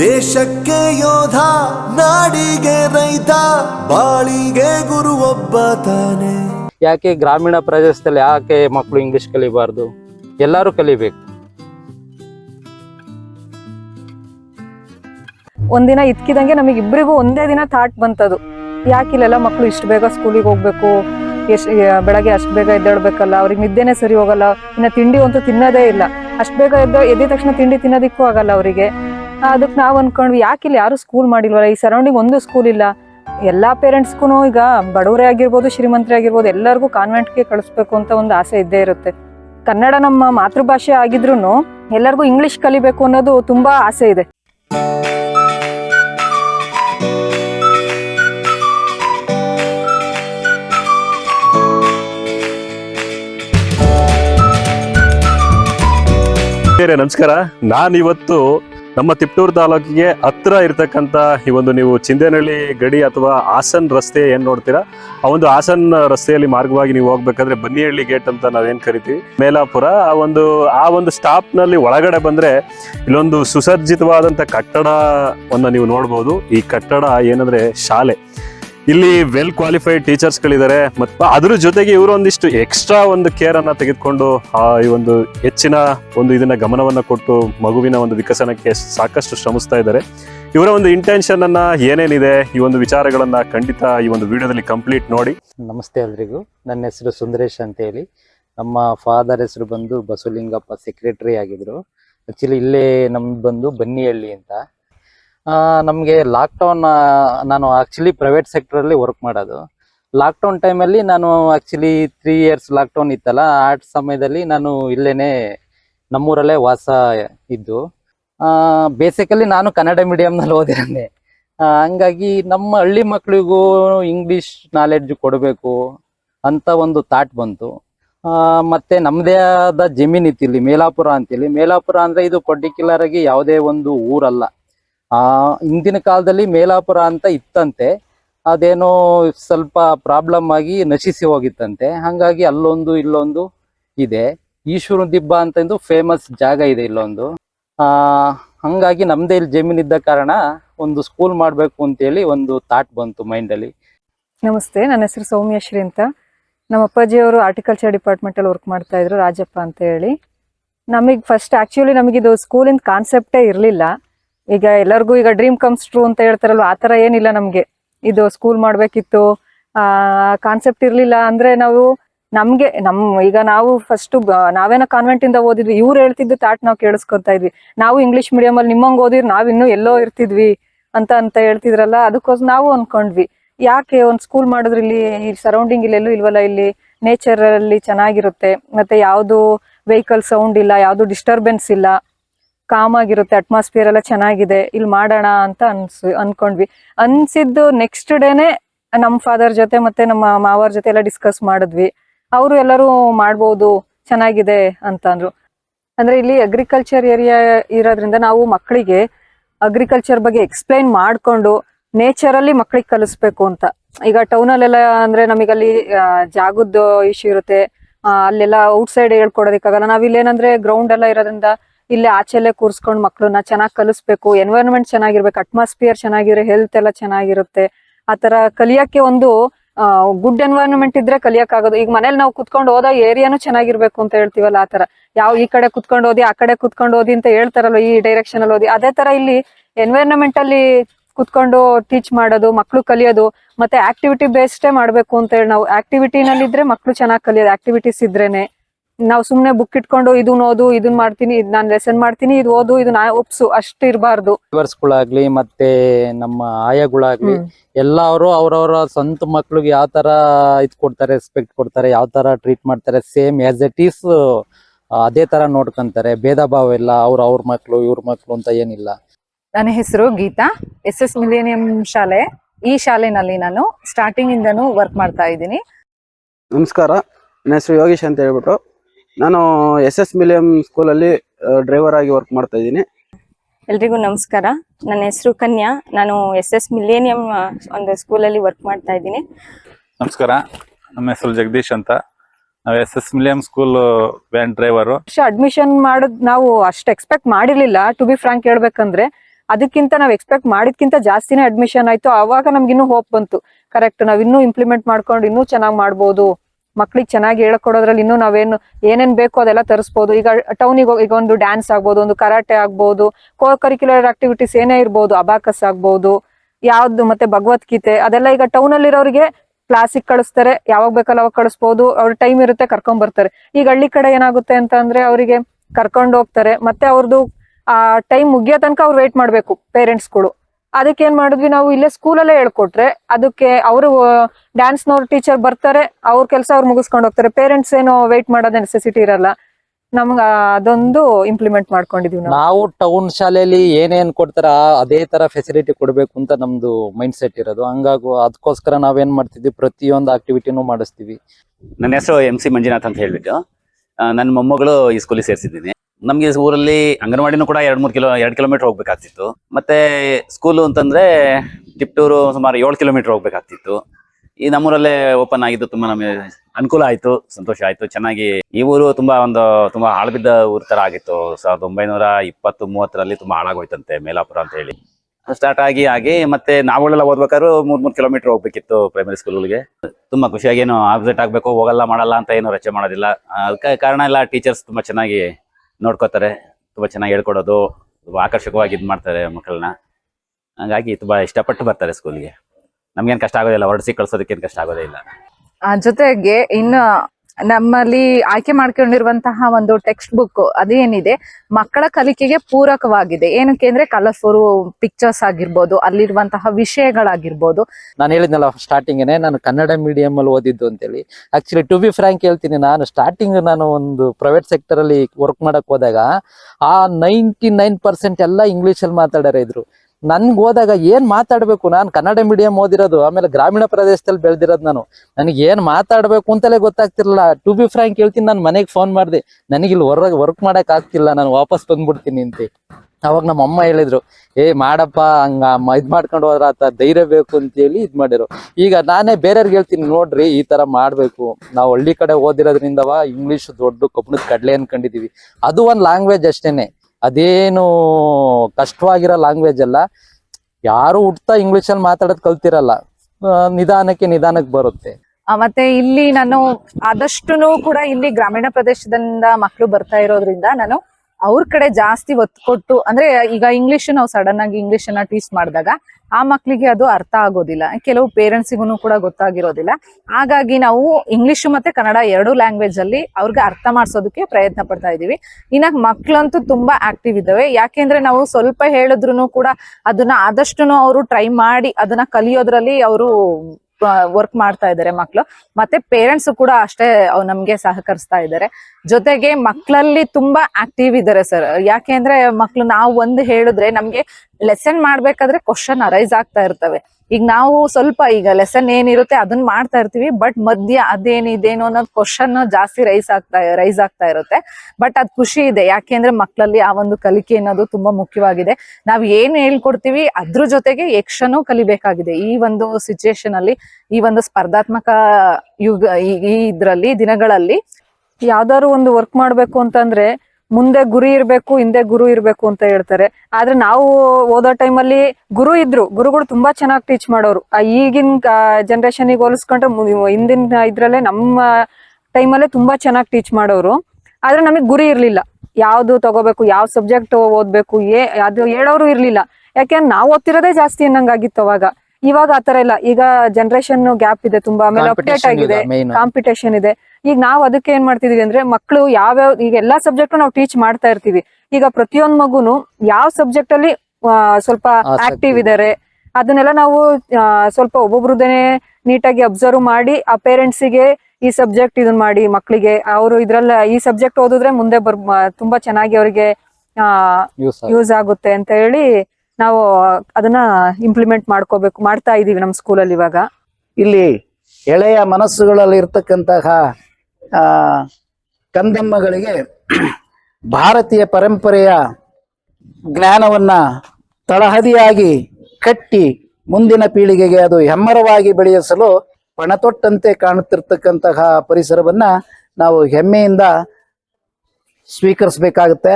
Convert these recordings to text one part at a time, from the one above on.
ದೇಶಕ್ಕೆ ಯೋಧ ನಾಡಿಗೆ ರೈತ ಬಾಳಿಗೆ ಗುರು ಒಬ್ಬ ತಾನೆ. ಯಾಕೆ ಗ್ರಾಮೀಣ ಪ್ರದೇಶದಲ್ಲಿ ಯಾಕೆ ಮಕ್ಕಳು ಇಂಗ್ಲಿಷ್ ಕಲಿಬಾರ್ದು? ಎಲ್ಲರೂ ಕಲಿಬೇಕು. ಒಂದಿನ ಇದ್ಕಿದಂಗೆ ನಮಗೆ ಇಬ್ಬರಿಗೂ ಒಂದೇ ದಿನ ಥಾಟ್ ಬಂತದು. ಯಾಕೆ ಇಲ್ಲೆಲ್ಲ ಮಕ್ಕಳು ಇಷ್ಟು ಬೇಗ ಸ್ಕೂಲಿಗೆ ಹೋಗ್ಬೇಕು? ಎಷ್ಟು ಬೆಳಗ್ಗೆ ಅಷ್ಟು ಬೇಗ ಎದ್ದೇಳ್ಬೇಕಲ್ಲ? ಅವ್ರಿಗೆ ನಿದ್ದೆನೆ ಸರಿ ಹೋಗಲ್ಲ. ಇನ್ನ ತಿಂಡಿ ಅಂತೂ ತಿನ್ನೋದೇ ಇಲ್ಲ. ಅಷ್ಟು ಬೇಗ ಎದ್ದ ಎದ್ದ ತಕ್ಷಣ ತಿಂಡಿ ತಿನ್ನೋದಿಕ್ಕೂ ಆಗಲ್ಲ ಅವರಿಗೆ. ಅದಕ್ಕೆ ನಾವು ಅನ್ಕೊಂಡ್ವಿ, ಯಾಕೆ ಇಲ್ಲಿ ಯಾರು ಸ್ಕೂಲ್ ಮಾಡಿಲ್ವಲ್ಲ? ಈ ಸರೌಂಡಿಂಗ್ ಒಂದು ಸ್ಕೂಲ್ ಇಲ್ಲ. ಎಲ್ಲಾ ಪೇರೆಂಟ್ಸ್ಗೂ ಈಗ ಬಡವರೇ ಆಗಿರ್ಬೋದು, ಶ್ರೀಮಂತರೇ ಆಗಿರ್ಬೋದು, ಎಲ್ಲರಿಗೂ ಕಾನ್ವೆಂಟ್ಗೆ ಕಳಿಸ್ಬೇಕು ಅಂತ ಒಂದು ಆಸೆ ಇದ್ದೇ ಇರುತ್ತೆ. ಕನ್ನಡ ನಮ್ಮ ಮಾತೃಭಾಷೆ ಆಗಿದ್ರು ಎಲ್ಲರಿಗೂ ಇಂಗ್ಲಿಷ್ ಕಲಿಬೇಕು ಅನ್ನೋದು ತುಂಬಾ ಆಸೆ ಇದೆ. ನಮಸ್ಕಾರ. ನಾನು ಇವತ್ತು ನಮ್ಮ ತಿಪ್ಟೂರು ತಾಲೂಕಿಗೆ ಹತ್ತಿರ ಇರತಕ್ಕಂಥ ಈ ಒಂದು ನೀವು ಚಿಂದೇನಹಳ್ಳಿ ಗಡಿ ಅಥವಾ ಹಾಸನ್ ರಸ್ತೆ ಏನು ನೋಡ್ತೀರಾ? ಆ ಒಂದು ಹಾಸನ್ ರಸ್ತೆಯಲ್ಲಿ ಮಾರ್ಗವಾಗಿ ನೀವು ಹೋಗ್ಬೇಕಾದ್ರೆ ಬನ್ನಿಹಳ್ಳಿ ಗೇಟ್ ಅಂತ ನಾವೇನು ಕರಿತೀವಿ? ಮೇಲಾಪುರ, ಆ ಒಂದು ಆ ಒಂದು ಸ್ಟಾಪ್ನಲ್ಲಿ ಒಳಗಡೆ ಬಂದರೆ ಇಲ್ಲೊಂದು ಸುಸಜ್ಜಿತವಾದಂತ ಕಟ್ಟಡವನ್ನು ನೀವು ನೋಡ್ಬೋದು. ಈ ಕಟ್ಟಡ ಏನಂದರೆ ಶಾಲೆ. ಇಲ್ಲಿ ವೆಲ್ ಕ್ವಾಲಿಫೈಡ್ ಟೀಚರ್ಸ್ ಗಳಿದ್ದಾರೆ. ಮತ್ತು ಅದ್ರ ಜೊತೆಗೆ ಇವರು ಒಂದಿಷ್ಟು ಎಕ್ಸ್ಟ್ರಾ ಒಂದು ಕೇರ್ ಅನ್ನ ತೆಗೆದುಕೊಂಡು, ಆ, ಈ ಒಂದು ಹೆಚ್ಚಿನ ಒಂದು ಇದನ್ನ ಗಮನವನ್ನ ಕೊಟ್ಟು ಮಗುವಿನ ಒಂದು ವಿಕಸನಕ್ಕೆ ಸಾಕಷ್ಟು ಶ್ರಮಿಸ್ತಾ ಇದ್ದಾರೆ. ಇವರ ಒಂದು ಇಂಟೆನ್ಷನ್ ಅನ್ನ ಏನೇನಿದೆ, ಈ ಒಂದು ವಿಚಾರಗಳನ್ನ ಖಂಡಿತ ಈ ಒಂದು ವಿಡಿಯೋದಲ್ಲಿ ಕಂಪ್ಲೀಟ್ ನೋಡಿ. ನಮಸ್ತೆ ಎಲ್ರಿಗೂ. ನನ್ನ ಹೆಸರು ಸುಂದರೇಶ್ ಅಂತ ಹೇಳಿ ನಮ್ಮ ಫಾದರ್ ಹೆಸರು ಬಂದು ಬಸವಲಿಂಗಪ್ಪ ಸೆಕ್ರೆಟರಿ ಆಗಿದ್ರು. ಆಕ್ಚುಲಿ ಇಲ್ಲೇ ನಮ್ದು ಬಂದು ಬನ್ನಿಹಳ್ಳಿ ಅಂತ. ನಮಗೆ ಲಾಕ್ಡೌನ್ ನಾನು ಆಕ್ಚುಲಿ ಪ್ರೈವೇಟ್ ಸೆಕ್ಟರಲ್ಲಿ ವರ್ಕ್ ಮಾಡೋದು. ಲಾಕ್ಡೌನ್ ಟೈಮಲ್ಲಿ ನಾನು ಆಕ್ಚುಲಿ ತ್ರೀ ಇಯರ್ಸ್ ಲಾಕ್ಡೌನ್ ಇತ್ತಲ್ಲ, ಆ ಸಮಯದಲ್ಲಿ ನಾನು ಇಲ್ಲೇನೆ ನಮ್ಮೂರಲ್ಲೇ ವಾಸ ಇದ್ದು. ಬೇಸಿಕಲಿ ನಾನು ಕನ್ನಡ ಮೀಡಿಯಮ್ನಲ್ಲಿ ಓದಿರೋದೆ ಹಂಗಾಗಿ ನಮ್ಮ ಹಳ್ಳಿ ಮಕ್ಕಳಿಗೂ ಇಂಗ್ಲಿಷ್ ನಾಲೆಡ್ಜ್ ಕೊಡಬೇಕು ಅಂತ ಒಂದು ಥಾಟ್ ಬಂತು. ಮತ್ತೆ ನಮ್ಮದೇ ಆದ ಜಮೀನ್ ಇತ್ತಿಲ್ಲಿ, ಮೇಲಾಪುರ ಅಂತೇಳಿ ಮೇಲಾಪುರ ಅಂದ್ರೆ ಇದು ಪರ್ಟಿಕ್ಯುಲರ್ ಆಗಿ ಯಾವುದೇ ಒಂದು ಊರಲ್ಲ. ಆ ಹಿಂದಿನ ಕಾಲದಲ್ಲಿ ಮೇಲಾಪುರ ಅಂತ ಇತ್ತಂತೆ. ಅದೇನೋ ಸ್ವಲ್ಪ ಪ್ರಾಬ್ಲಮ್ ಆಗಿ ನಶಿಸಿ ಹೋಗಿತ್ತಂತೆ. ಹಂಗಾಗಿ ಅಲ್ಲೊಂದು ಇಲ್ಲೊಂದು ಇದೆ. ಈಶ್ವರ ದಿಬ್ಬ ಅಂತಂದು ಫೇಮಸ್ ಜಾಗ ಇದೆ ಇಲ್ಲೊಂದು. ಆ, ಹಂಗಾಗಿ ನಮ್ದೇ ಇಲ್ಲಿ ಜಮೀನ್ ಇದ್ದ ಕಾರಣ ಒಂದು ಸ್ಕೂಲ್ ಮಾಡ್ಬೇಕು ಅಂತೇಳಿ ಒಂದು ಥಾಟ್ ಬಂತು ಮೈಂಡ್ ಅಲ್ಲಿ. ನಮಸ್ತೆ, ನನ್ನ ಹೆಸರು ಸೌಮ್ಯಶ್ರೀ ಅಂತ. ನಮ್ಮ ಅಪ್ಪಾಜಿ ಅವರು ಆರ್ಟಿಕಲ್ಚರ್ ಡಿಪಾರ್ಟ್ಮೆಂಟ್ ಅಲ್ಲಿ ವರ್ಕ್ ಮಾಡ್ತಾ ಇದ್ರು, ರಾಜಪ್ಪ ಅಂತ ಹೇಳಿ. ನಮಗೆ ಫಸ್ಟ್ ಆಕ್ಚುಲಿ ನಮಗಿದು ಸ್ಕೂಲಿಂದ ಕಾನ್ಸೆಪ್ಟೇ ಇರಲಿಲ್ಲ. ಈಗ ಎಲ್ಲರಿಗೂ ಈಗ ಡ್ರೀಮ್ ಕಮ್ಸ್ ಟ್ರೂ ಅಂತ ಹೇಳ್ತಾರಲ್ವ? ಆ ಥರ ಏನಿಲ್ಲ ನಮಗೆ. ಇದು ಸ್ಕೂಲ್ ಮಾಡಬೇಕಿತ್ತು. ಕಾನ್ಸೆಪ್ಟ್ ಇರಲಿಲ್ಲ ಅಂದ್ರೆ ನಾವು ನಮಗೆ ನಮ್ಮ ಈಗ ನಾವು ಫಸ್ಟ್ ನಾವೇನೋ ಕಾನ್ವೆಂಟಿಂದ ಓದಿದ್ವಿ. ಇವ್ರು ಹೇಳ್ತಿದ್ದು ತಾಟ್ ನಾವು ಕೇಳಿಸ್ಕೊತಾ ಇದ್ವಿ. ನಾವು ಇಂಗ್ಲೀಷ್ ಮೀಡಿಯಂ ಅಲ್ಲಿ ನಿಮ್ಮಂಗ್ ಓದಿದ್ರು ನಾವ್ ಇನ್ನೂ ಎಲ್ಲೋ ಇರ್ತಿದ್ವಿ ಅಂತ ಅಂತ ಹೇಳ್ತಿದ್ರಲ್ಲ, ಅದಕ್ಕೋಸ್ಕರ ನಾವು ಅನ್ಕೊಂಡ್ವಿ. ಯಾಕೆ ಒಂದು ಸ್ಕೂಲ್ ಮಾಡಿದ್ರೆ ಇಲ್ಲಿ ಈ ಸರೌಂಡಿಂಗ್ ಇಲ್ಲೆಲ್ಲೂ ಇಲ್ವಲ್ಲ ಇಲ್ಲಿ? ನೇಚರ್ ಅಲ್ಲಿ ಚೆನ್ನಾಗಿರುತ್ತೆ. ಮತ್ತೆ ಯಾವುದು ವೆಹಿಕಲ್ ಸೌಂಡ್ ಇಲ್ಲ, ಯಾವುದು ಡಿಸ್ಟರ್ಬೆನ್ಸ್ ಇಲ್ಲ. ಕಾಮ್ ಆಗಿರುತ್ತೆ ಅಟ್ಮಾಸ್ಫಿಯರ್ ಎಲ್ಲ ಚೆನ್ನಾಗಿದೆ ಇಲ್ಲಿ ಮಾಡೋಣ ಅಂತ ಅನ್ಸ್, ಅನ್ಕೊಂಡ್ವಿ. ಅನ್ಸಿದ್ದು ನೆಕ್ಸ್ಟ್ ಡೇನೆ ನಮ್ಮ ಫಾದರ್ ಜೊತೆ ಮತ್ತೆ ನಮ್ಮ ಮಾವರ್ ಜೊತೆ ಎಲ್ಲ ಡಿಸ್ಕಸ್ ಮಾಡಿದ್ವಿ. ಅವರು ಎಲ್ಲರೂ ಮಾಡ್ಬೋದು, ಚೆನ್ನಾಗಿದೆ ಅಂತ ಅಂದ್ರು. ಅಂದ್ರೆ ಇಲ್ಲಿ ಅಗ್ರಿಕಲ್ಚರ್ ಏರಿಯಾ ಇರೋದ್ರಿಂದ ನಾವು ಮಕ್ಕಳಿಗೆ ಅಗ್ರಿಕಲ್ಚರ್ ಬಗ್ಗೆ ಎಕ್ಸ್ಪ್ಲೈನ್ ಮಾಡ್ಕೊಂಡು ನೇಚರ್ ಅಲ್ಲಿ ಮಕ್ಕಳಿಗೆ ಕಲಿಸ್ಬೇಕು ಅಂತ. ಈಗ ಟೌನ್ ಅಲ್ಲೆಲ್ಲ ಅಂದ್ರೆ ನಮಗಲ್ಲಿ ಜಾಗದ್ದು ಇಶ್ಯೂ ಇರುತ್ತೆ. ಅಲ್ಲೆಲ್ಲ ಔಟ್ ಸೈಡ್ ಹೇಳ್ಕೊಡೋದಕ್ಕಾಗಲ್ಲ. ನಾವ್ ಇಲ್ಲೇನಂದ್ರೆ ಗ್ರೌಂಡ್ ಎಲ್ಲ ಇರೋದ್ರಿಂದ ಇಲ್ಲೇ ಆಚೆಲ್ಲೇ ಕೂರ್ಸ್ಕೊಂಡು ಮಕ್ಕಳನ್ನ ಚೆನ್ನಾಗಿ ಕಲಿಸ್ಬೇಕು ಎನ್ವೈರನ್ಮೆಂಟ್ ಚೆನ್ನಾಗಿರ್ಬೇಕು ಅಟ್ಮಾಸ್ಫಿಯರ್ ಚೆನ್ನಾಗಿರೋ ಹೆಲ್ತ್ ಎಲ್ಲ ಚೆನ್ನಾಗಿರುತ್ತೆ. ಆತರ ಕಲಿಯಕ್ಕೆ ಒಂದು ಗುಡ್ ಎನ್ವೈರನ್ಮೆಂಟ್ ಇದ್ರೆ ಕಲಿಯಕ್ಕಾಗೋದು. ಈಗ ಮನೇಲಿ ನಾವು ಕುತ್ಕೊಂಡು ಹೋದ ಏರಿಯಾನು ಚೆನ್ನಾಗಿರ್ಬೇಕು ಅಂತ ಹೇಳ್ತೀವಲ್ಲ ಆ ತರ ಯಾವ ಈ ಕಡೆ ಕುತ್ಕೊಂಡು ಓದಿ, ಆ ಕಡೆ ಕುತ್ಕೊಂಡು ಓದಿ ಅಂತ ಹೇಳ್ತಾರಲ್ಲ ಈ ಡೈರೆಕ್ಷನ್ ಅಲ್ಲಿ ಓದಿ. ಅದೇ ತರ ಇಲ್ಲಿ ಎನ್ವೈರನ್ಮೆಂಟ್ ಅಲ್ಲಿ ಕುತ್ಕೊಂಡು ಟೀಚ್ ಮಾಡೋದು ಮಕ್ಕಳು ಕಲಿಯೋದು, ಮತ್ತೆ ಆಕ್ಟಿವಿಟಿ ಬೇಸ್ಡೇ ಮಾಡ್ಬೇಕು ಅಂತ ಹೇಳಿ ನಾವು. ಆಕ್ಟಿವಿಟಿನಲ್ಲಿ ಇದ್ರೆ ಮಕ್ಕಳು ಚೆನ್ನಾಗಿ ಕಲಿಯೋದು ಆಕ್ಟಿವಿಟೀಸ್ ಇದ್ರೇನೆ. ನಾವು ಸುಮ್ನೆ ಬುಕ್ ಇಟ್ಕೊಂಡು ಇದನ್ನ ಓದು ಇದನ್ನ ಮಾಡ್ತೀನಿ ಇದ್ ನಾನ್ ಲೆಸನ್ ಮಾಡ್ತೀನಿ ಇದು ಓದು ಇದು ನಾ ಒಪ್ಸು ಅಷ್ಟು ಇರಬಾರ್ದು. ಗಳಾಗ್ಲಿ ಮತ್ತೆ ನಮ್ಮ ಆಯಗಳಾಗ್ಲಿ ಎಲ್ಲಾರು ಅವರು ಅವ್ರವ್ರ ಸ್ವಂತ ಮಕ್ಳಿಗೆ ಯಾವ ತರ ಇದ್ ಕೊಡ್ತಾರೆ ರೆಸ್ಪೆಕ್ಟ್ ಕೊಡ್ತಾರೆ ಯಾವ ತರ ಟ್ರೀಟ್ ಮಾಡ್ತಾರೆ ಸೇಮ್ ಆಸ್ ಎಟ್ ಈಸ್ ಅದೇ ತರ ನೋಡ್ಕೊಂತಾರೆ. ಭೇದ ಭಾವ ಇಲ್ಲ ಅವ್ರ ಅವ್ರ ಮಕ್ಳು ಇವ್ರ ಮಕ್ಳು ಅಂತ ಏನಿಲ್ಲ. ನನ್ನ ಹೆಸರು ಗೀತಾ ಎಸ್ ಎಸ್ ಮಿಲೇನಿಯಂ ಶಾಲೆ. ಈ ಶಾಲೆನಲ್ಲಿ ನಾನು ಸ್ಟಾರ್ಟಿಂಗ್ ಇಂದನು ವರ್ಕ್ ಮಾಡ್ತಾ ಇದ್ದೀನಿ. ನಮಸ್ಕಾರ ನನ್ನ ಹೆಸರು ಯೋಗೇಶ್ ಅಂತ ಹೇಳ್ಬಿಟ್ಟು. ನಾನು ಎಸ್ ಎಸ್ ಮಿಲಿಯಂ ಸ್ಕೂಲಲ್ಲಿ ಡ್ರೈವರ್ ಆಗಿ ವರ್ಕ್ ಮಾಡ್ತಾ ಇದ್ದೀನಿ. ಎಲ್ರಿಗೂ ನಮಸ್ಕಾರ. ನನ್ನ ಹೆಸರು ಕನ್ಯಾ. ನಾನು ಎಸ್ ಎಸ್ ಮಿಲೇನಿಯಂ ಒಂದು ಸ್ಕೂಲಲ್ಲಿ ವರ್ಕ್ ಮಾಡ್ತಾ ಇದ್ದೀನಿ. ನಮಸ್ಕಾರ. ನಮ್ಮ ಹೆಸರು ಜಗದೀಶ್ ಅಂತ. ನಾವು S S Millennium school van driver admission ಮಾಡೋದ್ ನಾವು ಅಷ್ಟು ಎಕ್ಸ್ಪೆಕ್ಟ್ ಮಾಡಿರ್ಲಿಲ್ಲ. ಟು ಬಿ ಫ್ರಾಂಕ್ ಹೇಳ್ಬೇಕಂದ್ರೆ ಅದಕ್ಕಿಂತ ನಾವು ಎಕ್ಸ್ಪೆಕ್ಟ್ ಮಾಡಿದ್ಕಿಂತ ಜಾಸ್ತಿನೇ ಅಡ್ಮಿಷನ್ ಆಯ್ತು. ಆವಾಗ ನಮ್ಗೆ ಇನ್ನೂ ಹೋಪ್ ಬಂತು. ಕರೆಕ್ಟ್ ನಾವ್ ಇನ್ನೂ ಇಂಪ್ಲಿಮೆಂಟ್ ಮಾಡ್ಕೊಂಡು ಇನ್ನೂ ಚೆನ್ನಾಗಿ ಮಾಡ್ಬೋದು. ಮಕ್ಳಿಗೆ ಚೆನ್ನಾಗಿ ಹೇಳ್ಕೊಡೋದ್ರಲ್ಲಿ ಇನ್ನೂ ನಾವೇನು ಏನೇನ್ ಬೇಕೋ ಅದೆಲ್ಲ ತರಿಸ್ಬೋದು. ಈಗ ಟೌನಿಗೆ ಈಗ ಒಂದು ಡ್ಯಾನ್ಸ್ ಆಗ್ಬೋದು, ಒಂದು ಕರಾಟೆ ಆಗ್ಬೋದು, ಕೋ ಕರಿಕ್ಯುಲರ್ ಆಕ್ಟಿವಿಟೀಸ್ ಏನೇ ಇರ್ಬೋದು ಅಬಾಕಸ್ ಆಗ್ಬೋದು, ಯಾವ್ದು ಮತ್ತೆ ಭಗವದ್ಗೀತೆ ಅದೆಲ್ಲ ಈಗ ಟೌನ್ ಅಲ್ಲಿರೋರಿಗೆ ಕ್ಲಾಸಿಗೆ ಕಳಿಸ್ತಾರೆ. ಯಾವಾಗ ಬೇಕಲ್ಲ ಅವಾಗ ಕಳಿಸ್ಬೋದು. ಅವ್ರ ಟೈಮ್ ಇರುತ್ತೆ ಕರ್ಕೊಂಡ್ ಬರ್ತಾರೆ. ಈಗ ಹಳ್ಳಿ ಕಡೆ ಏನಾಗುತ್ತೆ ಅಂತ ಅಂದ್ರೆ ಅವರಿಗೆ ಕರ್ಕೊಂಡು ಹೋಗ್ತಾರೆ. ಮತ್ತೆ ಅವ್ರದ್ದು ಆ ಟೈಮ್ ಮುಗಿಯೋ ತನಕ ಅವ್ರು ವೇಟ್ ಮಾಡ್ಬೇಕು ಪೇರೆಂಟ್ಸ್ಗಳು ಅದಕ್ಕೆ ಏನ್ ಮಾಡಿದ್ವಿ ನಾವು ಇಲ್ಲೇ ಸ್ಕೂಲಲ್ಲೇ ಹೇಳ್ಕೊಟ್ರೆ ಅದಕ್ಕೆ ಅವರು ಡ್ಯಾನ್ಸ್ನವ್ರ ಟೀಚರ್ ಬರ್ತಾರೆ ಅವ್ರ ಕೆಲಸ ಅವ್ರು ಮುಗಿಸ್ಕೊಂಡು ಹೋಗ್ತಾರೆ. ಪೇರೆಂಟ್ಸ್ ಏನು ವೇಟ್ ಮಾಡೋದ ನೆಸೆಸಿಟಿ ಇರಲ್ಲ. ನಮ್ಗ ಅದೊಂದು ಇಂಪ್ಲಿಮೆಂಟ್ ಮಾಡ್ಕೊಂಡಿದೀವಿ ನಾವು. ಟೌನ್ ಶಾಲೆಯಲ್ಲಿ ಏನೇನ್ ಕೊಡ್ತಾರ ಅದೇ ತರ ಫೆಸಿಲಿಟಿ ಕೊಡ್ಬೇಕು ಅಂತ ನಮ್ದು ಮೈಂಡ್ ಸೆಟ್ ಇರೋದು. ಹಂಗಾಗು ಅದಕ್ಕೋಸ್ಕರ ನಾವೇನ್ ಮಾಡ್ತಿದ್ವಿ ಪ್ರತಿಯೊಂದು ಆಕ್ಟಿವಿಟಿನೂ ಮಾಡಿಸ್ತೀವಿ. ನನ್ನ ಹೆಸರು ಎಂ ಸಿ ಮಂಜುನಾಥ್ ಅಂತ ಹೇಳ್ಬಿಟ್ಟು ಆ, ನನ್ನ ಮೊಮ್ಮಗಳು ಈ ಸ್ಕೂಲಿಗೆ ಸೇರಿಸಿದ್ದೀನಿ. ನಮಗೆ ಊರಲ್ಲಿ ಅಂಗನವಾಡಿನೂ ಕೂಡ ಎರಡು ಮೂರು ಕಿಲೋ, ಎರಡು ಕಿಲೋಮೀಟರ್ ಹೋಗ್ಬೇಕಾಗ್ತಿತ್ತು. ಮತ್ತೆ ಸ್ಕೂಲು ಅಂತಂದ್ರೆ ಟಿಪ್ಟೂರು ಸುಮಾರು ಏಳು ಕಿಲೋಮೀಟರ್ ಹೋಗ್ಬೇಕಾಗ್ತಿತ್ತು. ಈ ನಮ್ಮೂರಲ್ಲೇ ಓಪನ್ ಆಗಿದ್ದು ತುಂಬಾ ನಮಗೆ ಅನುಕೂಲ ಆಯ್ತು, ಸಂತೋಷ ಆಯ್ತು. ಚೆನ್ನಾಗಿ ಈ ಊರು ತುಂಬಾ ಒಂದು, ತುಂಬಾ ಹಾಳ್ಬಿದ್ದ ಊರ್ ತರ ಆಗಿತ್ತು. ಸಾವಿರದ ಒಂಬೈನೂರ ಇಪ್ಪತ್ತು ಮೂವತ್ತರಲ್ಲಿ ತುಂಬಾ ಹಾಳಾಗೋಯ್ತಂತೆ ಮೇಲಾಪುರ ಅಂತ ಹೇಳಿ. ಸ್ಟಾರ್ಟ್ ಆಗಿ ಆಗಿ ಮತ್ತೆ ನಾವುಗಳೆಲ್ಲ ಓದ್ಬೇಕಾದ್ರು ಮೂರ್ ಮೂರ್ ಕಿಲೋಮೀಟರ್ ಹೋಗ್ಬೇಕಿತ್ತು ಪ್ರೈಮರಿ ಸ್ಕೂಲ್ಗಳಿಗೆ ತುಂಬಾ ಖುಷಿಯಾಗಿ ಏನು ಆಬ್ಸೆಂಟ್ ಆಗ್ಬೇಕು, ಹೋಗಲ್ಲ, ಮಾಡಲ್ಲ ಅಂತ ಏನು ರಚೆ ಮಾಡೋದಿಲ್ಲ. ಅದಕ್ಕೆ ಕಾರಣ ಎಲ್ಲ ಟೀಚರ್ಸ್ ತುಂಬಾ ಚೆನ್ನಾಗಿ ನೋಡ್ಕೋತಾರೆ. ತುಂಬ ಚೆನ್ನಾಗಿ ಹೇಳ್ಕೊಡೋದು. ತುಂಬ ಆಕರ್ಷಕವಾಗಿ ಇದು ಮಾಡ್ತಾರೆ ಮಕ್ಕಳನ್ನ ಹಾಗಾಗಿ ತುಂಬ ಇಷ್ಟಪಟ್ಟು ಬರ್ತಾರೆ ಸ್ಕೂಲ್ಗೆ ನಮ್ಗೇನು ಕಷ್ಟ ಆಗೋದಿಲ್ಲ. ಹೊರಡಿಸಿ ಕಳ್ಸೋದಕ್ಕೇನು ಕಷ್ಟ ಆಗೋದೇ ಇಲ್ಲ. ಆ, ಜೊತೆಗೆ ಇನ್ನು ನಮ್ಮಲ್ಲಿ ಆಯ್ಕೆ ಮಾಡ್ಕೊಂಡಿರುವಂತಹ ಒಂದು ಟೆಕ್ಸ್ಟ್ ಬುಕ್ ಅದೇನಿದೆ ಮಕ್ಕಳ ಕಲಿಕೆಗೆ ಪೂರಕವಾಗಿದೆ. ಏನಕ್ಕೆ ಅಂದ್ರೆ ಕಲರ್ಫುಲ್ ಪಿಕ್ಚರ್ಸ್ ಆಗಿರ್ಬೋದು, ಅಲ್ಲಿರುವಂತಹ ವಿಷಯಗಳಾಗಿರ್ಬೋದು. ನಾನು ಹೇಳಿದ್ನಲ್ಲ ಸ್ಟಾರ್ಟಿಂಗ್ ನಾನು ಕನ್ನಡ ಮೀಡಿಯಂ ಅಲ್ಲಿ ಓದಿದ್ದು ಅಂತೇಳಿ. ಆಕ್ಚುಲಿ ಟು ಬಿ ಫ್ರಾಂಕ್ ಹೇಳ್ತೀನಿ, ನಾನು ಸ್ಟಾರ್ಟಿಂಗ್ ನಾನು ಒಂದು ಪ್ರೈವೇಟ್ ಸೆಕ್ಟರ್ ಅಲ್ಲಿ ವರ್ಕ್ ಮಾಡಕ್ ಹೋದಾಗ, ಆ ನೈಂಟಿ ನೈನ್ ಪರ್ಸೆಂಟ್ ಎಲ್ಲ ಇಂಗ್ಲಿಷ್ ಅಲ್ಲಿ ಮಾತಾಡಾರ ಇದ್ರು. ನನ್ಗೆ ಹೋದಾಗ ಏನ್ ಮಾತಾಡ್ಬೇಕು? ನಾನು ಕನ್ನಡ ಮೀಡಿಯಂ ಓದಿರೋದು, ಆಮೇಲೆ ಗ್ರಾಮೀಣ ಪ್ರದೇಶದಲ್ಲಿ ಬೆಳೆದಿರೋದು ನಾನು. ನನಗೆ ಏನ್ ಮಾತಾಡ್ಬೇಕು ಅಂತಲೇ ಗೊತ್ತಾಗ್ತಿರ್ಲಿಲ್ಲ. ಟು ಬಿ ಫ್ರಾಂಕ್ ಹೇಳ್ತೀನಿ, ನಾನು ಮನೆಗೆ ಫೋನ್ ಮಾಡಿದೆ. ನನಗೆ ಇಲ್ಲಿ ಹೊರಗೆ ವರ್ಕ್ ಮಾಡಕ್ ಆಗ್ತಿಲ್ಲ. ನಾನು ವಾಪಸ್ ಬಂದ್ಬಿಡ್ತೀನಿ ಅಂತ. ಅವಾಗ ನಮ್ಮ ಅಮ್ಮ ಹೇಳಿದ್ರು, ಏ, ಮಾಡಪ್ಪ, ಹಂಗ ಇದ್ ಮಾಡ್ಕೊಂಡು ಹೋದ್ರ ಆತ ಧೈರ್ಯ ಬೇಕು ಅಂತ ಹೇಳಿ ಇದ್ ಮಾಡಿರು ಈಗ ನಾನೇ ಬೇರೆಯವ್ರಿಗೆ ಹೇಳ್ತೀನಿ, ನೋಡ್ರಿ, ಈ ತರ ಮಾಡ್ಬೇಕು. ನಾವು ಹಳ್ಳಿ ಕಡೆ ಓದಿರೋದ್ರಿಂದವ ಇಂಗ್ಲಿಷ್ ದೊಡ್ಡ ಕಬ್ಬಣದ ಕಡ್ಲೆ ಅನ್ಕೊಂಡಿದೀವಿ. ಅದು ಒಂದ್ ಲ್ಯಾಂಗ್ವೇಜ್ ಅಷ್ಟೇನೆ. ಅದೇನು ಕಷ್ಟವಾಗಿರೋ ಲ್ಯಾಂಗ್ವೇಜ್ ಅಲ್ಲ. ಯಾರು ಹುಟ್ತಾ ಇಂಗ್ಲಿಷ್ ಅಲ್ಲಿ ಮಾತಾಡೋದ್ ಕಲ್ತಿರಲ್ಲ. ನಿಧಾನಕ್ಕೆ ನಿಧಾನಕ್ಕೆ ಬರುತ್ತೆ. ಮತ್ತೆ ಇಲ್ಲಿ ನಾನು ಆದಷ್ಟು ಕೂಡ ಇಲ್ಲಿ ಗ್ರಾಮೀಣ ಪ್ರದೇಶದಿಂದ ಮಕ್ಕಳು ಬರ್ತಾ ಇರೋದ್ರಿಂದ ನಾನು ಅವ್ರ ಕಡೆ ಜಾಸ್ತಿ ಒತ್ತು ಕೊಟ್ಟು, ಅಂದ್ರೆ ಈಗ ಇಂಗ್ಲಿಷ್ ನಾವು ಸಡನ್ ಆಗಿ ಇಂಗ್ಲಿಷ್ ಅನ್ನ ಟೀಚ್ ಮಾಡಿದಾಗ ಆ ಮಕ್ಕಳಿಗೆ ಅದು ಅರ್ಥ ಆಗೋದಿಲ್ಲ. ಕೆಲವು ಪೇರೆಂಟ್ಸಿಗೂ ಕೂಡ ಗೊತ್ತಾಗಿರೋದಿಲ್ಲ. ಹಾಗಾಗಿ ನಾವು ಇಂಗ್ಲಿಷ್ ಮತ್ತೆ ಕನ್ನಡ ಎರಡು ಲ್ಯಾಂಗ್ವೇಜ್ ಅಲ್ಲಿ ಅವ್ರಿಗೆ ಅರ್ಥ ಮಾಡಿಸೋದಕ್ಕೆ ಪ್ರಯತ್ನ ಪಡ್ತಾ ಇದೀವಿ ಇನ್ನ ಮಕ್ಕಳಂತೂ ತುಂಬಾ ಆಕ್ಟಿವ್ ಇದ್ದಾವೆ. ಯಾಕೆಂದ್ರೆ ನಾವು ಸ್ವಲ್ಪ ಹೇಳಿದ್ರು ಕೂಡ ಅದನ್ನ ಆದಷ್ಟು ಅವರು ಟ್ರೈ ಮಾಡಿ ಅದನ್ನ ಕಲಿಯೋದ್ರಲ್ಲಿ ಅವರು ವರ್ಕ್ ಮಾಡ್ತಾ ಇದ್ದಾರೆ ಮಕ್ಕಳು ಮತ್ತೆ ಪೇರೆಂಟ್ಸ್ ಕೂಡ ಅಷ್ಟೇ ನಮ್ಗೆ ಸಹಕರಿಸ್ತಾ ಇದ್ದಾರೆ. ಜೊತೆಗೆ ಮಕ್ಕಳಲ್ಲಿ ತುಂಬಾ ಆಕ್ಟಿವ್ ಇದ್ದಾರೆ ಸರ್ ಯಾಕೆ ಮಕ್ಕಳು ನಾವು ಒಂದು ಹೇಳಿದ್ರೆ ನಮ್ಗೆ ಲೆಸನ್ ಮಾಡ್ಬೇಕಾದ್ರೆ ಕ್ವಶನ್ ಅರೈಸ್ ಆಗ್ತಾ ಇರ್ತವೆ. ಈಗ ನಾವು ಸ್ವಲ್ಪ ಈಗ ಲೆಸನ್ ಏನಿರುತ್ತೆ ಅದನ್ನ ಮಾಡ್ತಾ ಇರ್ತೀವಿ ಬಟ್ ಮಧ್ಯ ಅದೇನಿದೇನು ಅನ್ನೋದು ಕ್ವಶನ್ ಜಾಸ್ತಿ ರೈಸ್ ಆಗ್ತಾ ರೈಸ್ ಆಗ್ತಾ ಇರುತ್ತೆ. ಬಟ್ ಅದ್ ಖುಷಿ ಇದೆ. ಯಾಕೆಂದ್ರೆ ಮಕ್ಕಳಲ್ಲಿ ಆ ಒಂದು ಕಲಿಕೆ ಅನ್ನೋದು ತುಂಬಾ ಮುಖ್ಯವಾಗಿದೆ. ನಾವ್ ಏನ್ ಹೇಳ್ಕೊಡ್ತೀವಿ ಅದ್ರ ಜೊತೆಗೆ ಯಕ್ಷನು ಕಲಿಬೇಕಾಗಿದೆ. ಈ ಒಂದು ಸಿಚುಯೇಷನ್ ಅಲ್ಲಿ, ಈ ಒಂದು ಸ್ಪರ್ಧಾತ್ಮಕ ಯುಗ, ಈ ಇದ್ರಲ್ಲಿ, ದಿನಗಳಲ್ಲಿ ಯಾವ್ದಾದ್ರು ಒಂದು ವರ್ಕ್ ಮಾಡ್ಬೇಕು ಅಂತಂದ್ರೆ ಮುಂದೆ ಗುರಿ ಇರ್ಬೇಕು, ಹಿಂದೆ ಗುರು ಇರ್ಬೇಕು ಅಂತ ಹೇಳ್ತಾರೆ. ಆದ್ರೆ ನಾವು ಓದೋ ಟೈಮಲ್ಲಿ ಗುರು ಇದ್ರು, ಗುರುಗಳು ತುಂಬಾ ಚೆನ್ನಾಗಿ ಟೀಚ್ ಮಾಡೋರು. ಈಗಿನ ಜನ್ರೇಷನಿಗೆ ಹೋಲಿಸ್ಕೊಂಡ್ರೆ ಹಿಂದಿನ ಇದ್ರಲ್ಲೇ ನಮ್ಮ ಟೈಮಲ್ಲೇ ತುಂಬಾ ಚೆನ್ನಾಗಿ ಟೀಚ್ ಮಾಡೋರು. ಆದ್ರೆ ನಮಗೆ ಗುರಿ ಇರ್ಲಿಲ್ಲ. ಯಾವ್ದು ತಗೋಬೇಕು, ಯಾವ ಸಬ್ಜೆಕ್ಟ್ ಓದ್ಬೇಕು, ಏ, ಅದು ಹೇಳೋರು ಇರ್ಲಿಲ್ಲ. ಯಾಕೆಂದ್ರೆ ನಾವು ಓದ್ತಿರೋದೇ ಜಾಸ್ತಿ ಅನ್ನಂಗಾಗಿತ್ತು ಅವಾಗ. ಇವಾಗ ಆತರ ಇಲ್ಲ. ಈಗ ಜನರೇಷನ್ ಗ್ಯಾಪ್ ಇದೆ ತುಂಬಾ. ಆಮೇಲೆ ಅಪ್ಡೇಟ್ ಆಗಿದೆ. ಕಾಂಪಿಟೇಷನ್ ಇದೆ. ಈಗ ನಾವು ಅದಕ್ಕೆ ಏನ್ ಮಾಡ್ತಿದೀವಿ ಅಂದ್ರೆ ಮಕ್ಕಳು ಯಾವ್ಯಾವ ಈಗ ಎಲ್ಲಾ ಸಬ್ಜೆಕ್ಟ್ ನಾವು ಟೀಚ್ ಮಾಡ್ತಾ ಇರ್ತೀವಿ. ಈಗ ಪ್ರತಿಯೊಂದ್ ಮಗುನು ಯಾವ ಸಬ್ಜೆಕ್ಟ್ ಅಲ್ಲಿ ಸ್ವಲ್ಪ ಆಕ್ಟಿವ್ ಇದೆ. ಇದಾರೆ ಅದನ್ನೆಲ್ಲ ನಾವು ಸ್ವಲ್ಪ ಒಬ್ಬೊಬ್ರದೇನೆ ನೀಟಾಗಿ ಅಬ್ಸರ್ವ್ ಮಾಡಿ ಆ ಪೇರೆಂಟ್ಸ್ಗೆ ಈ ಸಬ್ಜೆಕ್ಟ್ ಇದನ್ ಮಾಡಿ ಮಕ್ಕಳಿಗೆ ಅವರು ಇದ್ರಲ್ಲ ಈ ಸಬ್ಜೆಕ್ಟ್ ಓದಿದ್ರೆ ಮುಂದೆ ಬರ್ ತುಂಬಾ ಚೆನ್ನಾಗಿ ಅವರಿಗೆ ಯೂಸ್ ಆಗುತ್ತೆ ಅಂತ ಹೇಳಿ ನಾವು ಅದನ್ನ ಇಂಪ್ಲಿಮೆಂಟ್ ಮಾಡ್ಕೋಬೇಕು, ಮಾಡ್ತಾ ಇದೀವಿ ನಮ್ಮ ಸ್ಕೂಲಲ್ಲಿ ಇವಾಗ. ಇಲ್ಲಿ ಎಳೆಯ ಮನಸ್ಸುಗಳಲ್ಲಿ ಇರ್ತಕ್ಕಂತಹ ಕಂದಮ್ಮಗಳಿಗೆ ಭಾರತೀಯ ಪರಂಪರೆಯ ಜ್ಞಾನವನ್ನ ತಳಹದಿಯಾಗಿ ಕಟ್ಟಿ ಮುಂದಿನ ಪೀಳಿಗೆಗೆ ಅದು ಹೆಮ್ಮರವಾಗಿ ಬೆಳೆಯಿಸಲು ಪಣತೊಟ್ಟಂತೆ ಕಾಣುತ್ತಿರ್ತಕ್ಕಂತಹ ಪರಿಸರವನ್ನ ನಾವು ಹೆಮ್ಮೆಯಿಂದ ಸ್ವೀಕರಿಸಬೇಕಾಗುತ್ತೆ.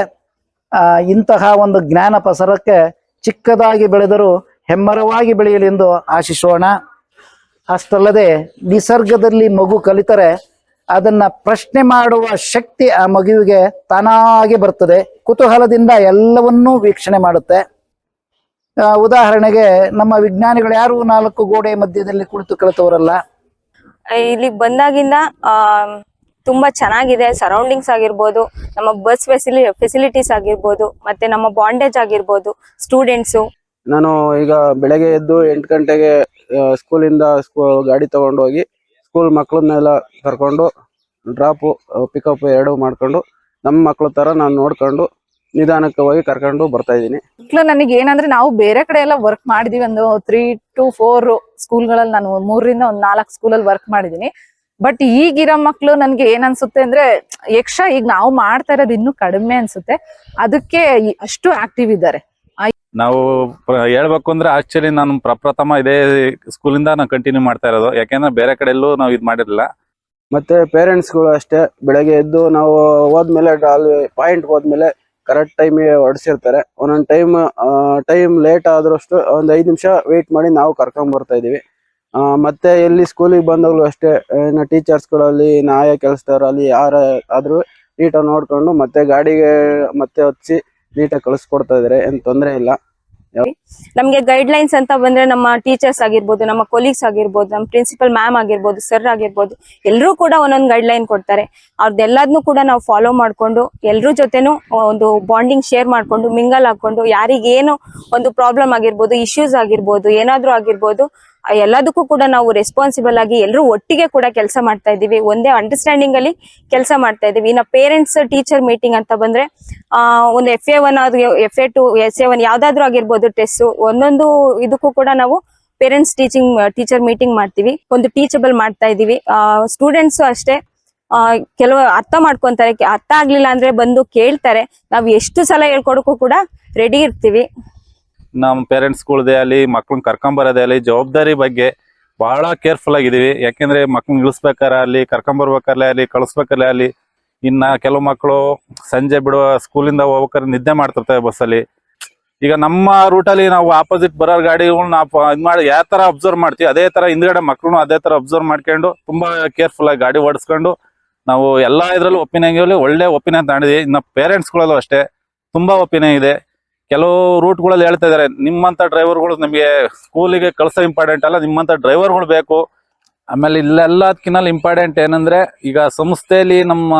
ಇಂತಹ ಒಂದು ಜ್ಞಾನ ಪಸರಕ್ಕೆ ಚಿಕ್ಕದಾಗಿ ಬೆಳೆದರೂ ಹೆಮ್ಮರವಾಗಿ ಬೆಳೆಯಲೆಂದು ಆಶಿಸೋಣ. ಅಷ್ಟಲ್ಲದೆ, ನಿಸರ್ಗದಲ್ಲಿ ಮಗು ಕಲಿತರೆ ಅದನ್ನ ಪ್ರಶ್ನೆ ಮಾಡುವ ಶಕ್ತಿ ಆ ಮಗುವಿಗೆ ತಾನಾಗೆ ಬರ್ತದೆ. ಕುತೂಹಲದಿಂದ ಎಲ್ಲವನ್ನೂ ವೀಕ್ಷಣೆ ಮಾಡುತ್ತೆ. ಉದಾಹರಣೆಗೆ ನಮ್ಮ ವಿಜ್ಞಾನಿಗಳು ಯಾರು ನಾಲ್ಕು ಗೋಡೆ ಮಧ್ಯದಲ್ಲಿ ಕುಳಿತು ಕಲಿತವರಲ್ಲ ಇಲ್ಲಿ ಬಂದಾಗಿಂದ ತುಂಬಾ ಚೆನ್ನಾಗಿದೆ ಸರೌಂಡಿಂಗ್ಸ್ ಆಗಿರ್ಬೋದು ನಮ್ಮ ಬಸ್ ಫೆಸಿಲಿ ಫೆಸಿಲಿಟೀಸ್ ಆಗಿರ್ಬೋದು ಮತ್ತೆ ನಮ್ಮ ಬಾಂಡೇಜ್ ಆಗಿರ್ಬೋದು ಸ್ಟೂಡೆಂಟ್ಸು ನಾನು ಈಗ ಬೆಳಗ್ಗೆ ಎದ್ದು ಎಂಟು ಗಂಟೆಗೆ ಸ್ಕೂಲಿಂದ ಸ್ಕೂ ಗಾಡಿ ತಗೊಂಡು ಹೋಗಿ ಸ್ಕೂಲ್ ಮಕ್ಕಳನ್ನೆಲ್ಲ ಕರ್ಕೊಂಡು ಡ್ರಾಪು ಪಿಕಪ್ ಎರಡು ಮಾಡ್ಕೊಂಡು ನಮ್ಮ ಮಕ್ಕಳ ಥರ ನಾನು ನೋಡ್ಕೊಂಡು ನಿಧಾನಕ್ಕೆ ಹೋಗಿ ಕರ್ಕೊಂಡು ಬರ್ತಾ ಇದ್ದೀನಿ. ಮಕ್ಕಳು ನನಗೆ ಏನಂದ್ರೆ ನಾವು ಬೇರೆ ಕಡೆ ಎಲ್ಲ ವರ್ಕ್ ಮಾಡಿದೀವಿ ಒಂದು ತ್ರೀ ಟು ಫೋರ್ ಸ್ಕೂಲ್ಗಳಲ್ಲಿ ನಾನು ಮೂರರಿಂದ ಒಂದ್ ನಾಲ್ಕು ಸ್ಕೂಲಲ್ಲಿ ವರ್ಕ್ ಮಾಡಿದೀನಿ. ಬಟ್ ಈಗಿರೋ ಮಕ್ಕಳು ನನ್ಗೆ ಏನ್ ಅನ್ಸುತ್ತೆ ಅಂದ್ರೆ ಯಕ್ಷ ಈಗ ನಾವು ಮಾಡ್ತಾ ಇರೋದು ಇನ್ನೂ ಕಡಿಮೆ ಅನ್ಸುತ್ತೆ. ಅದಕ್ಕೆ ಅಷ್ಟು ಆಕ್ಟಿವ್ ಇದ್ದಾರೆ. ನಾವು ಹೇಳ್ಬೇಕು ಅಂದ್ರೆ ಆಕ್ಚುಲಿ ನಾನು ಪ್ರಪ್ರಥಮ ಇದೇ ಸ್ಕೂಲಿಂದ ನಾನು ಕಂಟಿನ್ಯೂ ಮಾಡ್ತಾ ಇರೋದು. ಯಾಕೆಂದ್ರೆ ಬೇರೆ ಕಡೆ ಎಲ್ಲೂ ನಾವು ಇದು ಮಾಡಿರಲಿಲ್ಲ. ಮತ್ತೆ ಪೇರೆಂಟ್ಸ್ಗಳು ಅಷ್ಟೇ ಬೆಳಗ್ಗೆ ಎದ್ದು ನಾವು ಹೋದ್ಮೇಲೆ ಅಲ್ಲಿ ಪಾಯಿಂಟ್ ಹೋದ್ಮೇಲೆ ಕರೆಕ್ಟ್ ಟೈಮ್ ಹೊಡೆಸಿರ್ತಾರೆ. ಒಂದೊಂದು ಟೈಮ್ ಟೈಮ್ ಲೇಟ್ ಆದ್ರಷ್ಟು ಒಂದು ಐದು ನಿಮಿಷ ವೇಟ್ ಮಾಡಿ ನಾವು ಕರ್ಕೊಂಡ್ ಬರ್ತಾ ಇದೀವಿ ಮತ್ತೆ ಎಲ್ಲಿ ಸ್ಕೂಲಿಗೆ ಬಂದಾಗಲೂ ಅಷ್ಟೇ ಇನ್ನು ಟೀಚರ್ಸ್ಗಳಲ್ಲಿ ನಾಯ ಕೆಲಸದವರಲ್ಲಿ ಯಾರ ಆದ್ರೂ ನೀಟಾಗಿ ನೋಡ್ಕೊಂಡು ಮತ್ತೆ ಗಾಡಿಗೆ ಮತ್ತೆ ಹಚ್ಚಿ ನೀಟಾಗಿ ಕಳಿಸ್ಕೊಡ್ತಾ ಇದ್ರೆ, ಏನ್ ತೊಂದರೆ ಇಲ್ಲ. ನಮಗೆ ಗೈಡ್ ಲೈನ್ಸ್ ಅಂತ ಬಂದ್ರೆ ನಮ್ಮ ಟೀಚರ್ಸ್ ಆಗಿರ್ಬೋದು, ನಮ್ಮ ಕೊಲೀಗ್ಸ್ ಆಗಿರ್ಬೋದು, ನಮ್ಮ ಪ್ರಿನ್ಸಿಪಲ್ ಮ್ಯಾಮ್ ಆಗಿರ್ಬೋದು ಸರ್ ಆಗಿರ್ಬೋದು ಎಲ್ಲರೂ ಕೂಡ ಒಂದೊಂದು ಗೈಡ್ ಲೈನ್ ಕೊಡ್ತಾರೆ. ಅವ್ರದ್ದೆಲ್ಲದನ್ನು ಕೂಡ ನಾವು ಫಾಲೋ ಮಾಡ್ಕೊಂಡು ಎಲ್ಲರ ಜೊತೆನೂ ಒಂದು ಬಾಂಡಿಂಗ್ ಶೇರ್ ಮಾಡ್ಕೊಂಡು ಮಿಂಗಲ್ ಹಾಕೊಂಡು ಯಾರಿಗೇನು ಒಂದು ಪ್ರಾಬ್ಲಮ್ ಆಗಿರ್ಬೋದು ಇಶ್ಯೂಸ್ ಆಗಿರ್ಬೋದು, ಏನಾದರೂ ಆಗಿರ್ಬೋದು ಎಲ್ಲದಕ್ಕೂ ಕೂಡ ನಾವು ರೆಸ್ಪಾನ್ಸಿಬಲ್ ಆಗಿ ಎಲ್ಲರೂ ಒಟ್ಟಿಗೆ ಕೂಡ ಕೆಲಸ ಮಾಡ್ತಾ ಇದ್ದೀವಿ. ಒಂದೇ ಅಂಡರ್ಸ್ಟ್ಯಾಂಡಿಂಗ್ ಅಲ್ಲಿ ಕೆಲಸ ಮಾಡ್ತಾ ಇದ್ದೀವಿ. ಇನ್ನ ಪೇರೆಂಟ್ಸ್ ಟೀಚರ್ ಮೀಟಿಂಗ್ ಅಂತ ಬಂದ್ರೆ ಆ ಒಂದು ಎಫ್ ಎ ಒನ್ ಆದ್ರೆ F A two S A one ಯಾವ್ದಾದ್ರು ಆಗಿರ್ಬೋದು ಟೆಸ್ಟ್ ಒಂದೊಂದು ಇದಕ್ಕೂ ಕೂಡ ನಾವು ಪೇರೆಂಟ್ಸ್ ಟೀಚಿಂಗ್ ಟೀಚರ್ ಮೀಟಿಂಗ್ ಮಾಡ್ತೀವಿ. ಒಂದು ಟೀಚಬಲ್ ಮಾಡ್ತಾ ಇದೀವಿ ಸ್ಟೂಡೆಂಟ್ಸ್ ಅಷ್ಟೇ ಆ, ಕೆಲವು ಅರ್ಥ ಮಾಡ್ಕೊಂತಾರೆ. ಅರ್ಥ ಆಗ್ಲಿಲ್ಲ ಅಂದ್ರೆ ಬಂದು ಕೇಳ್ತಾರೆ. ನಾವು ಎಷ್ಟು ಸಲ ಹೇಳ್ಕೊಡಕ್ಕೂ ಕೂಡ ರೆಡಿ ಇರ್ತೀವಿ. ನಮ್ಮ ಪೇರೆಂಟ್ಸ್ಗಳ್ದೇ ಅಲ್ಲಿ ಮಕ್ಳನ್ನ ಕರ್ಕೊಂಬರೋದೇ ಅಲ್ಲಿ ಜವಾಬ್ದಾರಿ ಬಗ್ಗೆ ಬಹಳ ಕೇರ್ಫುಲ್ ಆಗಿದೀವಿ. ಯಾಕೆಂದ್ರೆ ಮಕ್ಳನ್ನ ಇಳಿಸ್ಬೇಕಾರೆ ಅಲ್ಲಿ ಕರ್ಕೊಂಬರ್ಬೇಕಾರೆ ಅಲ್ಲಿ ಕಳಿಸ್ಬೇಕಾರೆ ಅಲ್ಲಿ ಇನ್ನ ಕೆಲವು ಮಕ್ಕಳು ಸಂಜೆ ಬಿಡುವ ಸ್ಕೂಲಿಂದ ಹೋಗ್ಬೇಕಾದ್ರೆ ನಿದ್ದೆ ಮಾಡ್ತಿರ್ತಾರೆ ಬಸ್ಸಲ್ಲಿ ಈಗ ನಮ್ಮ ರೂಟಲ್ಲಿ ನಾವು ಆಪೋಸಿಟ್ ಬರೋ ಗಾಡಿಗಳನ್ನ ಇದು ಮಾಡಿ ಯಾವ ತರ ಅಬ್ಸರ್ವ್ ಮಾಡ್ತೀವಿ, ಅದೇ ತರ ಹಿಂದ್ಗಡೆ ಮಕ್ಕಳು ಅದೇ ತರ ಅಬ್ಸರ್ವ್ ಮಾಡ್ಕೊಂಡು ತುಂಬಾ ಕೇರ್ಫುಲ್ ಆಗಿ ಗಾಡಿ ಓಡಿಸ್ಕೊಂಡು ನಾವು ಎಲ್ಲ ಇದ್ರಲ್ಲೂ ಒಪಿನಿಯನ್ ಒಳ್ಳೆ ಒಪಿನಿಯನ್ ತಗೊಂಡಿದ್ವಿ ಪೇರೆಂಟ್ಸ್ ಪೇರೆಂಟ್ಸ್ಗಳಲ್ಲೂ ಅಷ್ಟೇ, ತುಂಬಾ ಒಪಿನಿಯನ್ ಇದೆ. ಕೆಲವು ರೂಟ್ಗಳಲ್ಲಿ ಹೇಳ್ತಾ ಇದಾರೆ ನಿಮ್ಮಂತ ಡ್ರೈವರ್ಗಳು ನಮಗೆ ಸ್ಕೂಲಿಗೆ ಕಳಿಸೋ ಇಂಪಾರ್ಟೆಂಟ್ ಅಲ್ಲ, ನಿಮ್ಮಂತ ಡ್ರೈವರ್ಗಳು ಬೇಕು. ಆಮೇಲೆ ಇಲ್ಲೆಲ್ಲದಕ್ಕಿಂತ ಇಂಪಾರ್ಟೆಂಟ್ ಏನಂದ್ರೆ, ಈಗ ಸಂಸ್ಥೆಯಲ್ಲಿ ನಮ್ಮ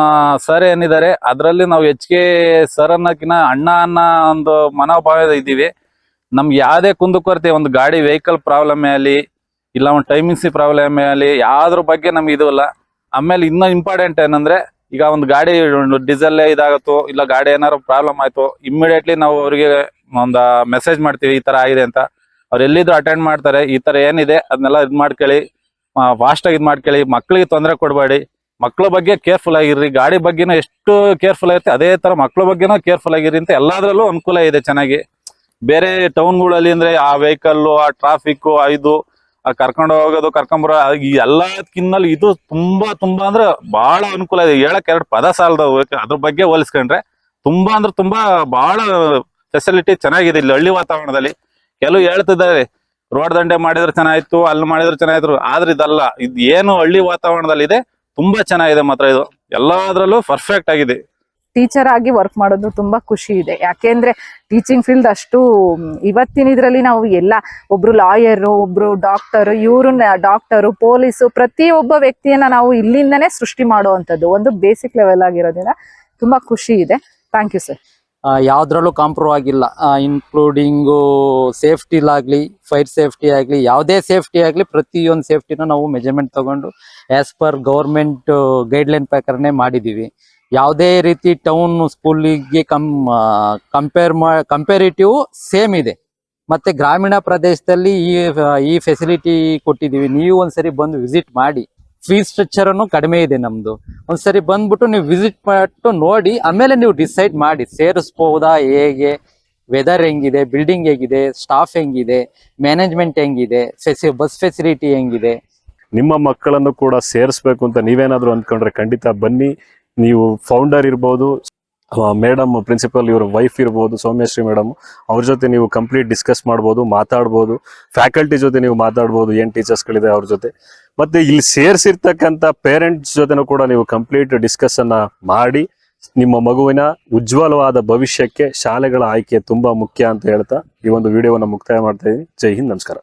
ಸರ್ ಏನಿದ್ದಾರೆ, ಅದರಲ್ಲಿ ನಾವು ಹೆಚ್ಚಿಗೆ ಸರ್ ಅನ್ನೋಕಿನ ಅಣ್ಣ ಅನ್ನೋ ಒಂದು ಮನೋಭಾವ ಇದ್ದೀವಿ. ನಮ್ಗೆ ಯಾವುದೇ ಕುಂದುಕೊರತೆ, ಒಂದು ಗಾಡಿ ವೆಹಿಕಲ್ ಪ್ರಾಬ್ಲಮ್ ಆಗಲಿ, ಇಲ್ಲ ಒಂದು ಟೈಮಿಂಗ್ಸ್ ಪ್ರಾಬ್ಲಮ್ ಆಗಲಿ, ಯಾವ್ದ್ರ ಬಗ್ಗೆ ನಮ್ಗೆ ಇದು ಇಲ್ಲ. ಆಮೇಲೆ ಇನ್ನೂ ಇಂಪಾರ್ಟೆಂಟ್ ಏನಂದ್ರೆ ಈಗ ಒಂದು ಗಾಡಿ ಡೀಸೆಲ್ ಇದಾಗತ್ತೋ, ಇಲ್ಲ ಗಾಡಿ ಏನಾದ್ರು ಪ್ರಾಬ್ಲಮ್ ಆಯ್ತು ಇಮ್ಮಿಡಿಯೇಟ್ಲಿ ನಾವು ಅವರಿಗೆ ಒಂದು ಮೆಸೇಜ್ ಮಾಡ್ತೀವಿ, ಈ ತರ ಆಗಿದೆ ಅಂತ. ಅವ್ರು ಎಲ್ಲಿದ್ರು ಅಟೆಂಡ್ ಮಾಡ್ತಾರೆ, ಈ ತರ ಏನಿದೆ, ಅದನ್ನೆಲ್ಲ ಇದು ಮಾಡ್ಕೊಳ್ಳಿ ಫಾಸ್ಟ್ ಆಗಿ ಇದು ಮಾಡ್ಕೊಳ್ಳಿ ಮಕ್ಕಳಿಗೆ ತೊಂದರೆ ಕೊಡಬೇಡಿ. ಮಕ್ಕಳ ಬಗ್ಗೆ ಕೇರ್ಫುಲ್ ಆಗಿರ್ರಿ, ಗಾಡಿ ಬಗ್ಗೆನೂ ಎಷ್ಟು ಕೇರ್ಫುಲ್ ಆಗಿರುತ್ತೆ, ಅದೇ ತರ ಮಕ್ಕಳ ಬಗ್ಗೆನೂ ಕೇರ್ಫುಲ್ ಆಗಿರಿ ಅಂತ ಎಲ್ಲಾದ್ರಲ್ಲೂ ಅನುಕೂಲ ಇದೆ ಚೆನ್ನಾಗಿ. ಬೇರೆ ಟೌನ್ಗಳಲ್ಲಿ ಅಂದ್ರೆ ಆ ವೆಹಿಕಲ್ ಆ ಟ್ರಾಫಿಕ್ ಇದು ಕರ್ಕೊಂಡು ಹೋಗೋದು ಕರ್ಕೊಂಬರೋ ಈ ಎಲ್ಲದಕ್ಕಿನ್ನಲ್ಲಿ ಇದು ತುಂಬಾ ತುಂಬಾ ಅಂದ್ರೆ ಬಹಳ ಅನುಕೂಲ ಇದೆ. ಹೇಳಕ್ ಎರಡು ಪದ ಸಾಲದ ಅದ್ರ ಬಗ್ಗೆ ಹೋಲಿಸ್ಕೊಂಡ್ರೆ ತುಂಬಾ ಅಂದ್ರೆ ತುಂಬಾ ಬಹಳ ಫೆಸಿಲಿಟಿ ಚೆನ್ನಾಗಿದೆ ಇಲ್ಲಿ ಹಳ್ಳಿ ವಾತಾವರಣದಲ್ಲಿ. ಕೆಲವು ಹೇಳ್ತಿದ್ದಾರೆ, ರೋಡ್ ದಂಡೆ ಮಾಡಿದ್ರೆ ಚೆನ್ನಾಗಿತ್ತು ಅಲ್ಲಿ ಮಾಡಿದ್ರೆ ಚೆನ್ನಾಗಿದ್ರು ಆದ್ರೆ ಇದಲ್ಲ. ಇದು ಏನು ಹಳ್ಳಿ ವಾತಾವರಣದಲ್ಲಿ ಇದೆ ತುಂಬಾ ಚೆನ್ನಾಗಿದೆ ಮಾತ್ರ ಇದು. ಎಲ್ಲಾದ್ರಲ್ಲೂ ಪರ್ಫೆಕ್ಟ್ ಆಗಿದೆ. ಟೀಚರ್ ಆಗಿ ವರ್ಕ್ ಮಾಡೋದು ತುಂಬಾ ಖುಷಿ ಇದೆ. ಯಾಕೆಂದ್ರೆ ಟೀಚಿಂಗ್ ಫೀಲ್ಡ್ ಅಷ್ಟು ಇವತ್ತಿನ ಇದ್ರಲ್ಲಿ ನಾವು ಎಲ್ಲ ಒಬ್ರು ಲಾಯರು ಒಬ್ರು ಡಾಕ್ಟರ್ ಇವ್ರನ್ನ ಡಾಕ್ಟರು ಪೊಲೀಸು ಪ್ರತಿಯೊಬ್ಬ ವ್ಯಕ್ತಿಯನ್ನ ನಾವು ಇಲ್ಲಿಂದನೇ ಸೃಷ್ಟಿ ಮಾಡುವಂತದ್ದು ಒಂದು ಬೇಸಿಕ್ ಲೆವೆಲ್ ಆಗಿರೋದ್ರಿಂದ ತುಂಬಾ ಖುಷಿ ಇದೆ. ಥ್ಯಾಂಕ್ ಯು ಸರ್ ಯಾವ್ದ್ರಲ್ಲೂ ಕಾಂಪ್ರೂವ್ ಆಗಿಲ್ಲ. ಇನ್ಕ್ಲೂಡಿಂಗು ಸೇಫ್ಟಿಲಾಗ್ಲಿ ಫೈರ್ ಸೇಫ್ಟಿ ಆಗಲಿ ಯಾವುದೇ ಸೇಫ್ಟಿ ಆಗಲಿ ಪ್ರತಿಯೊಂದು ಸೇಫ್ಟಿನೂ ನಾವು ಮೆಜರ್ಮೆಂಟ್ ತಗೊಂಡು ಆಸ್ ಪರ್ ಗೌರ್ಮೆಂಟ್ ಗೈಡ್ಲೈನ್ ಪ್ರಕಾರನೇ ಮಾಡಿದ್ದೀವಿ. ಯಾವುದೇ ರೀತಿ ಟೌನ್ ಸ್ಕೂಲಿಗೆ ಕಮ್ ಕಂಪೇರ್ ಮಾ ಕಂಪೇರಿಟಿವ್ ಸೇಮ್ ಇದೆ. ಮತ್ತೆ ಗ್ರಾಮೀಣ ಪ್ರದೇಶದಲ್ಲಿ ಈ ಈ ಫೆಸಿಲಿಟಿ ಕೊಟ್ಟಿದ್ದೀವಿ. ನೀವು ಒಂದ್ಸರಿ ಬಂದು ವಿಸಿಟ್ ಮಾಡಿ. ಫೀ ಸ್ಟ್ರಕ್ಚರ್ ಅನ್ನು ಕಡಿಮೆ ಇದೆ ನಮ್ಮದು ಒಂದ್ಸರಿ ಬಂದ್ಬಿಟ್ಟು ನೀವು ವಿಸಿಟ್ ಮಾಡಿಟ್ಟು ನೋಡಿ, ಆಮೇಲೆ ನೀವು ಡಿಸೈಡ್ ಮಾಡಿ. ಸೇರಿಸ್ಬೋದಾ, ಹೇಗೆ? ವೆದರ್ ಹೆಂಗಿದೆ? ಬಿಲ್ಡಿಂಗ್ ಹೇಗಿದೆ? ಸ್ಟಾಫ್ ಹೆಂಗಿದೆ? ಮ್ಯಾನೇಜ್ಮೆಂಟ್ ಹೆಂಗಿದೆ? ಫೆಸಿ ಬಸ್ ಫೆಸಿಲಿಟಿ ಹೆಂಗಿದೆ? ನಿಮ್ಮ ಮಕ್ಕಳನ್ನು ಕೂಡ ಸೇರಿಸ್ಬೇಕು ಅಂತ ನೀವೇನಾದರೂ ಅಂದ್ಕೊಂಡ್ರೆ ಖಂಡಿತ ಬನ್ನಿ. ನೀವು ಫೌಂಡರ್ ಇರ್ಬೋದು ಮೇಡಮ್ ಪ್ರಿನ್ಸಿಪಲ್ ಇವರ ವೈಫ್ ಇರ್ಬೋದು, ಸೌಮ್ಯಶ್ರೀ ಮೇಡಮ್ ಅವ್ರ ಜೊತೆ ನೀವು ಕಂಪ್ಲೀಟ್ ಡಿಸ್ಕಸ್ ಮಾಡ್ಬೋದು, ಮಾತಾಡ್ಬೋದು ಫ್ಯಾಕಲ್ಟಿ ಜೊತೆ ನೀವು ಮಾತಾಡ್ಬೋದು, ಏನು ಟೀಚರ್ಸ್ಗಳಿದೆ ಅವ್ರ ಜೊತೆ. ಮತ್ತೆ ಇಲ್ಲಿ ಸೇರಿಸಿರ್ತಕ್ಕಂಥ ಪೇರೆಂಟ್ಸ್ ಜೊತೆನೂ ಕೂಡ ನೀವು ಕಂಪ್ಲೀಟ್ ಡಿಸ್ಕಸ್ ಅನ್ನ ಮಾಡಿ, ನಿಮ್ಮ ಮಗುವಿನ ಉಜ್ವಲವಾದ ಭವಿಷ್ಯಕ್ಕೆ ಶಾಲೆಗಳ ಆಯ್ಕೆ ತುಂಬಾ ಮುಖ್ಯ ಅಂತ ಹೇಳ್ತಾ ಈ ಒಂದು ವಿಡಿಯೋವನ್ನು ಮುಕ್ತಾಯ ಮಾಡ್ತಾ ಇದ್ದೀನಿ ಜೈ ಹಿಂದ್, ನಮಸ್ಕಾರ.